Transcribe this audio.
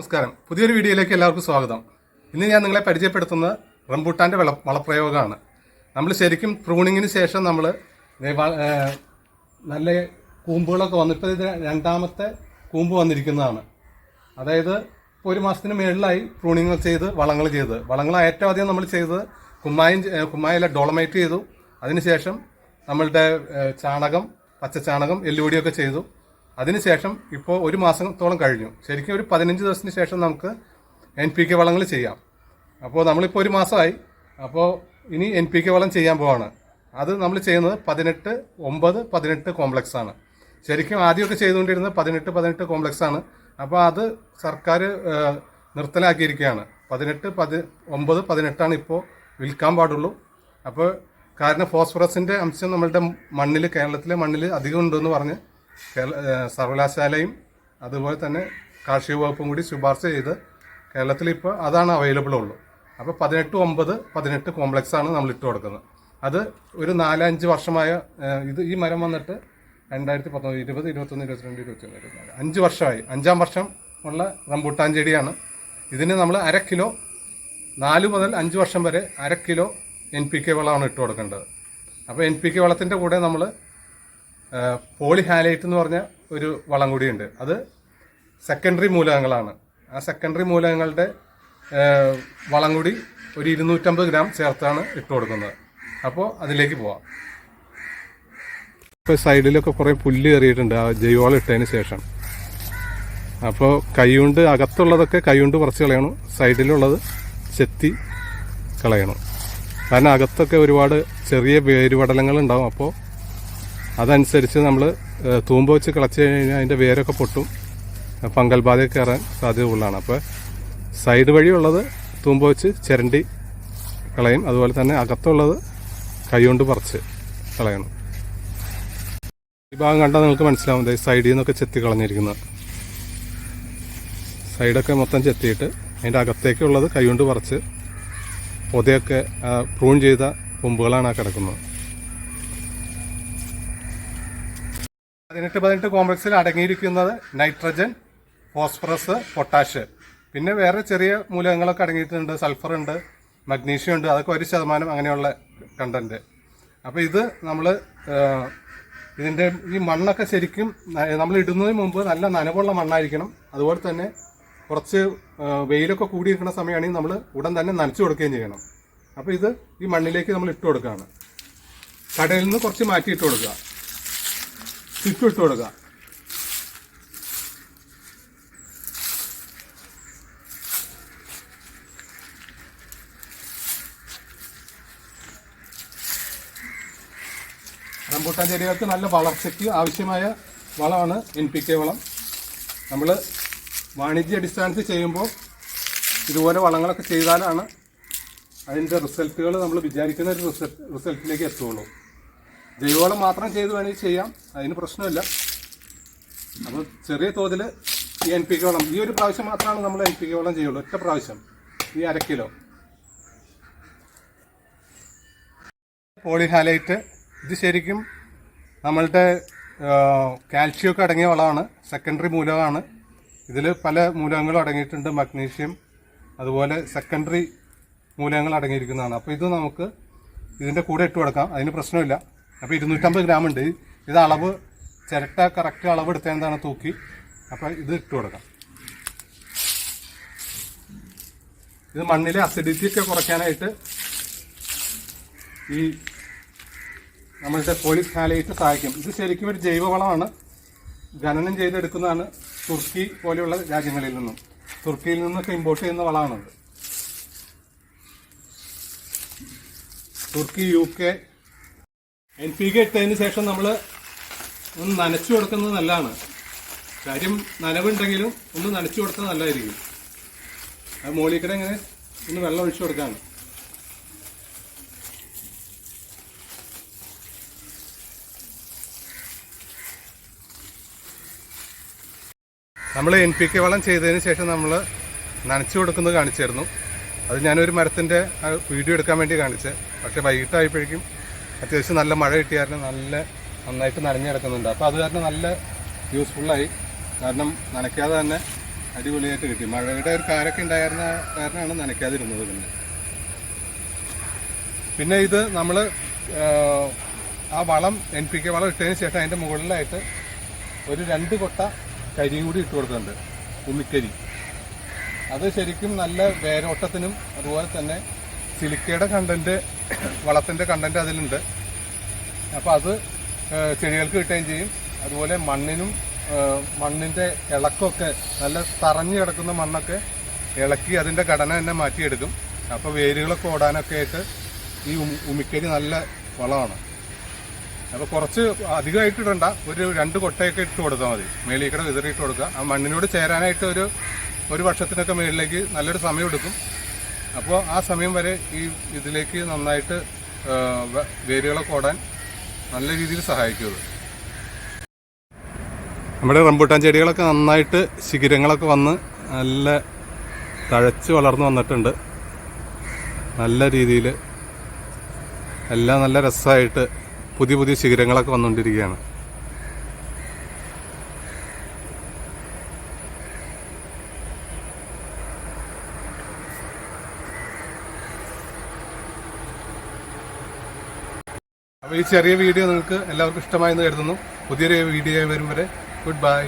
നമസ്കാരം. പുതിയൊരു വീഡിയോയിലേക്ക് എല്ലാവർക്കും സ്വാഗതം. ഇന്ന് ഞാൻ നിങ്ങളെ പരിചയപ്പെടുത്തുന്ന റംബൂട്ടാന്റെ വള വളപ്രയോഗമാണ്. നമ്മൾ ശരിക്കും പ്രൂണിങ്ങിന് ശേഷം നമ്മൾ നല്ല കൂമ്പുകളൊക്കെ വന്നു ഇപ്പോൾ ഇത് രണ്ടാമത്തെ കൂമ്പ് വന്നിരിക്കുന്നതാണ്. അതായത് ഒരു മാസത്തിന് മുകളിലായി പ്രൂണിങ്ങൾ ചെയ്ത് വളങ്ങൾ ചെയ്ത് വളങ്ങൾ ഏറ്റവും ആദ്യം നമ്മൾ ചെയ്തത് കുമ്മായം കുമ്മായല്ല ഡോളമേറ്റ് ചെയ്തു. അതിനുശേഷം നമ്മളുടെ ചാണകം പച്ചച്ചാണകം എല്ലുപൊടിയൊക്കെ ചെയ്തു. അതിനുശേഷം ഇപ്പോൾ ഒരു മാസത്തോളം കഴിഞ്ഞു. ശരിക്കും ഒരു പതിനഞ്ച് ദിവസത്തിന് ശേഷം നമുക്ക് എൻ പി കെ വളങ്ങൾ ചെയ്യാം. അപ്പോൾ നമ്മളിപ്പോൾ ഒരു മാസമായി. അപ്പോൾ ഇനി എൻ പി കെ വളം ചെയ്യാൻ പോവാണ്. അത് നമ്മൾ ചെയ്യുന്നത് പതിനെട്ട് ഒമ്പത് പതിനെട്ട് കോംപ്ലക്സ് ആണ്. ശരിക്കും ആദ്യമൊക്കെ ചെയ്തുകൊണ്ടിരുന്നത് പതിനെട്ട് പതിനെട്ട് കോംപ്ലക്സ് ആണ്. അപ്പോൾ അത് സർക്കാർ നിർത്തലാക്കിയിരിക്കുകയാണ്. പതിനെട്ട് പതി ഒമ്പത് പതിനെട്ടാണ് ഇപ്പോൾ വിൽക്കാൻ പാടുള്ളൂ. അപ്പോൾ കാരണം ഫോസ്ഫറസിന്റെ അംശം നമ്മളുടെ മണ്ണിൽ കേരളത്തിലെ മണ്ണിൽ അധികം ഉണ്ടെന്ന് പറഞ്ഞ് സർവകലാശാലയും അതുപോലെ തന്നെ കാർഷിക വകുപ്പും കൂടി ശുപാർശ ചെയ്ത് കേരളത്തിൽ ഇപ്പോൾ അതാണ് അവൈലബിൾ ഉള്ളൂ. അപ്പോൾ പതിനെട്ട് ഒമ്പത് പതിനെട്ട് ആണ് നമ്മൾ ഇട്ട് കൊടുക്കുന്നത്. അത് ഒരു നാലഞ്ച് വർഷമായ ഇത് ഈ മരം വന്നിട്ട് രണ്ടായിരത്തി പത്തൊമ്പത് ഇരുപത് ഇരുപത്തൊന്ന് ഇരുപത്തിരണ്ട് ഇരുപത്തിയൊന്ന് ഇരുപത്തിനാല്. അഞ്ച് വർഷമായി. അഞ്ചാം വർഷം ഉള്ള റംബൂട്ടാൻ ചെടിയാണ്. ഇതിന് നമ്മൾ അര കിലോ നാല് മുതൽ അഞ്ച് വർഷം വരെ അര കിലോ എൻ പി കെ വളമാണ് ഇട്ട് കൊടുക്കേണ്ടത്. അപ്പോൾ എൻ പി കെ വളത്തിന്റെ കൂടെ നമ്മൾ പോളി ഹാലൈറ്റ് എന്ന് പറഞ്ഞ ഒരു വളം കൂടിയുണ്ട്. അത് സെക്കൻഡറി മൂലകങ്ങളാണ്. ആ സെക്കൻഡറി മൂലകങ്ങളുടെ വളം കൂടി ഒരു ഇരുന്നൂറ്റമ്പത് ഗ്രാം ചേർത്താണ് ഇട്ട് കൊടുക്കുന്നത്. അപ്പോൾ അതിലേക്ക് പോവാം. ഇപ്പോൾ സൈഡിലൊക്കെ കുറേ പുല്ല് കയറിയിട്ടുണ്ട്. ആ ജൈവവളം ഇട്ടതിന് ശേഷം. അപ്പോൾ കൈകൊണ്ട് അകത്തുള്ളതൊക്കെ കൈകൊണ്ട് പറിച്ച് കളയണം. സൈഡിലുള്ളത് ചെത്തി കളയണം. കാരണം അകത്തൊക്കെ ഒരുപാട് ചെറിയ വേരുപടലങ്ങൾ ഉണ്ടാവും. അപ്പോൾ അതനുസരിച്ച് നമ്മൾ തൂമ്പ വെച്ച് കിളച്ച് കഴിഞ്ഞാൽ അതിന്റെ വേരൊക്കെ പൊട്ടും. ഫംഗൽ ബാധയൊക്കെ കയറാൻ സാധ്യത ഉള്ളതാണ് അപ്പോൾ സൈഡ് വഴിയുള്ളത് തൂമ്പ വെച്ച് ചിരണ്ടി കളയും. അതുപോലെ തന്നെ അകത്തുള്ളത് കൈകൊണ്ട് പറിച്ച് കളയണം. ഈ ഭാഗം കണ്ടാൽ നിങ്ങൾക്ക് മനസ്സിലാവും സൈഡിൽ നിന്നൊക്കെ ചെത്തി കളഞ്ഞിരിക്കുന്നത്. സൈഡൊക്കെ മൊത്തം ചെത്തിയിട്ട് അതിന്റെ അകത്തേക്കുള്ളത് കൈകൊണ്ട് പറിച്ച് പൊതയൊക്കെ പ്രൂൺ ചെയ്ത കൊമ്പുകളാണ് ആ കിടക്കുന്നത്. പതിനെട്ട് പതിനെട്ട് കോംപ്ലക്സിൽ അടങ്ങിയിരിക്കുന്നത് നൈട്രജൻ ഫോസ്ഫറസ് പൊട്ടാഷ് പിന്നെ വേറെ ചെറിയ മൂലകങ്ങളൊക്കെ അടങ്ങിയിട്ടുണ്ട്. സൾഫർ ഉണ്ട് മഗ്നീഷ്യം ഉണ്ട്. അതൊക്കെ ഒരു ശതമാനം അങ്ങനെയുള്ള കണ്ടന്റ് അപ്പോൾ ഇത് നമ്മൾ ഇതിന്റെ ഈ മണ്ണൊക്കെ ശരിക്കും നമ്മൾ ഇടുന്നതിന് മുമ്പ് നല്ല നനവുള്ള മണ്ണായിരിക്കണം. അതുപോലെ തന്നെ കുറച്ച് വെയിലൊക്കെ കൂടിയിരിക്കുന്ന സമയമാണെങ്കിൽ നമ്മൾ ഉടൻ തന്നെ നനച്ചു കൊടുക്കുകയും ചെയ്യണം. അപ്പോൾ ഇത് ഈ മണ്ണിലേക്ക് നമ്മൾ ഇട്ട് കൊടുക്കുകയാണ്. കടയിൽ നിന്ന് കുറച്ച് മാറ്റി ഇട്ട് കൊടുക്കുക. ചുറ്റും ഇട്ട് കൊടുക്കുക. റംബൂട്ടാൻ ചെടികൾക്ക് നല്ല വളർച്ചയ്ക്ക് ആവശ്യമായ വളമാണ് എൻ പി കെ വളം. നമ്മൾ വാണിജ്യ അടിസ്ഥാനത്തിൽ ചെയ്യുമ്പോൾ ഇതുപോലെ വളങ്ങളൊക്കെ ചെയ്താലാണ് അതിന്റെ റിസൾട്ടുകൾ നമ്മൾ വിചാരിക്കുന്ന ഒരു റിസൾട്ട് റിസൾട്ടിലേക്ക് എത്തുള്ളൂ. ജൈവവളം മാത്രം ചെയ്ത് വേണമെങ്കിൽ ചെയ്യാം. അതിന് പ്രശ്നമില്ല. അപ്പോൾ ചെറിയ തോതിൽ ഈ എൻ പി കെ വളം ഈ ഒരു പ്രാവശ്യം മാത്രമാണ് നമ്മൾ എൻ പി കെ വളം ചെയ്യുള്ളൂ. ഒറ്റ പ്രാവശ്യം. ഈ അര കിലോ. പോളിഹാലൈറ്റ്. ഇത് ശരിക്കും നമ്മളുടെ കാൽഷ്യം ഒക്കെ അടങ്ങിയ വളമാണ്. സെക്കൻഡറി മൂലകമാണ്. ഇതിൽ പല മൂലകങ്ങളും അടങ്ങിയിട്ടുണ്ട്. മഗ്നീഷ്യം അതുപോലെ സെക്കൻഡറി മൂലകങ്ങൾ അടങ്ങിയിരിക്കുന്നതാണ്. അപ്പോൾ ഇത് നമുക്ക് ഇതിന്റെ കൂടെ ഇട്ട് കൊടുക്കാം. അതിന് പ്രശ്നമില്ല. അപ്പോൾ ഇരുന്നൂറ്റമ്പത് ഗ്രാം ഉണ്ട്. ഇത് അളവ് ചിരട്ട കറക്റ്റ് അളവ് എടുത്തേണ്ടതാണ് തൂക്കി? അപ്പോൾ ഇത് ഇട്ട് കൊടുക്കാം. ഇത് മണ്ണിലെ അസിഡിറ്റി ഒക്കെ കുറയ്ക്കാനായിട്ട് ഈ നമ്മളുടെ പോലീസ് ഹാലയിട്ട് സഹായിക്കും. ഇത് ശരിക്കും ഒരു ജൈവവളമാണ്. ഖനനം ചെയ്തെടുക്കുന്നതാണ് തുർക്കി പോലെയുള്ള രാജ്യങ്ങളിൽ നിന്നും. തുർക്കിയിൽ നിന്നൊക്കെ ഇമ്പോർട്ട് ചെയ്യുന്ന വളമാണത്. തുർക്കി U K N P K ഇട്ടതിന് ശേഷം നമ്മൾ ഒന്ന് നനച്ചു കൊടുക്കുന്നത് നല്ലതാണ്. കാര്യം നനവുണ്ടെങ്കിലും ഒന്ന് നനച്ചു കൊടുത്താൽ നല്ലതായിരിക്കും. അത് മോളിക്കടെ ഇങ്ങനെ ഒന്ന് വെള്ളം ഒഴിച്ചു കൊടുക്കാണ്. നമ്മൾ എൻ പി കെ വളം ചെയ്തതിന് ശേഷം നമ്മൾ നനച്ചു കൊടുക്കുന്നത് കാണിച്ചായിരുന്നു അത് ഞാനൊരു മരത്തിന്റെ വീഡിയോ എടുക്കാൻ വേണ്ടി കാണിച്ചത് പക്ഷേ വൈകിട്ടായപ്പോഴേക്കും അത്യാവശ്യം നല്ല മഴ കിട്ടിയായിരുന്നു. നല്ല നന്നായിട്ട് നനഞ്ഞു കിടക്കുന്നുണ്ട്. അപ്പോൾ അത് കാരണം നല്ല യൂസ്ഫുള്ളായി കാരണം നനയ്ക്കാതെ തന്നെ അടിപൊളിയായിട്ട് കിട്ടി. മഴയുടെ ഒരു കാരൊക്കെ ഉണ്ടായിരുന്ന കാരണമാണ് നനയ്ക്കാതിരുന്നത് പിന്നെ. പിന്നെ ഇത് നമ്മൾ ആ വളം എൻ പി കെ വളം ഇട്ടതിന് ശേഷം അതിന്റെ മുകളിലായിട്ട് ഒരു രണ്ട് കൊട്ട കരിയും കൂടി ഇട്ട് കൊടുക്കുന്നുണ്ട്. ഉമിക്കരി. അത് ശരിക്കും നല്ല വേരോട്ടത്തിനും അതുപോലെ തന്നെ സിലിക്കയുടെ കണ്ടന്റ് വളത്തിന്റെ കണ്ടന്റ് അതിലുണ്ട്. അപ്പോൾ അത് ചെടികൾക്ക് കിട്ടുകയും ചെയ്യും. അതുപോലെ മണ്ണിനും മണ്ണിന്റെ ഇളക്കമൊക്കെ നല്ല തറഞ്ഞു കിടക്കുന്ന മണ്ണൊക്കെ ഇളക്കി അതിന്റെ ഘടന തന്നെ മാറ്റിയെടുക്കും. അപ്പോൾ വേരുകളൊക്കെ ഓടാനൊക്കെ ആയിട്ട് ഈ ഉമി- ഉമിക്കരി നല്ല വളമാണ്. അപ്പോൾ കുറച്ച് അധികമായിട്ട് ഇടണ്ട. ഒരു രണ്ട് കൊട്ടയൊക്കെ ഇട്ട് കൊടുത്താൽ മതി. മേളിക്കട വിതറിയിട്ട് കൊടുക്കുക. ആ മണ്ണിനോട് ചേരാനായിട്ട് ഒരു ഒരു വർഷത്തിനൊക്കെ മേളിലേക്ക് നല്ലൊരു സമയം എടുക്കും. അപ്പോൾ ആ സമയം വരെ ഈ ഇതിലേക്ക് നന്നായിട്ട് വേരുകളൊക്കെ ഓടാൻ നല്ല രീതിയിൽ സഹായിക്കും നമ്മുടെ റംബൂട്ടാൻ ചെടികളൊക്കെ നന്നായിട്ട് ശിഖിരങ്ങളൊക്കെ വന്ന് നല്ല തഴച്ച് വളർന്നു വന്നിട്ടുണ്ട്. നല്ല രീതിയിൽ എല്ലാം നല്ല രസമായിട്ട് പുതിയ പുതിയ ശിഖിരങ്ങളൊക്കെ വന്നുകൊണ്ടിരിക്കുകയാണ്. ഈ ചെറിയ വീഡിയോ നിങ്ങൾക്ക് എല്ലാവർക്കും ഇഷ്ടമായെന്ന് കരുതുന്നു. പുതിയൊരു വീഡിയോ വരും വരെ ഗുഡ് ബൈ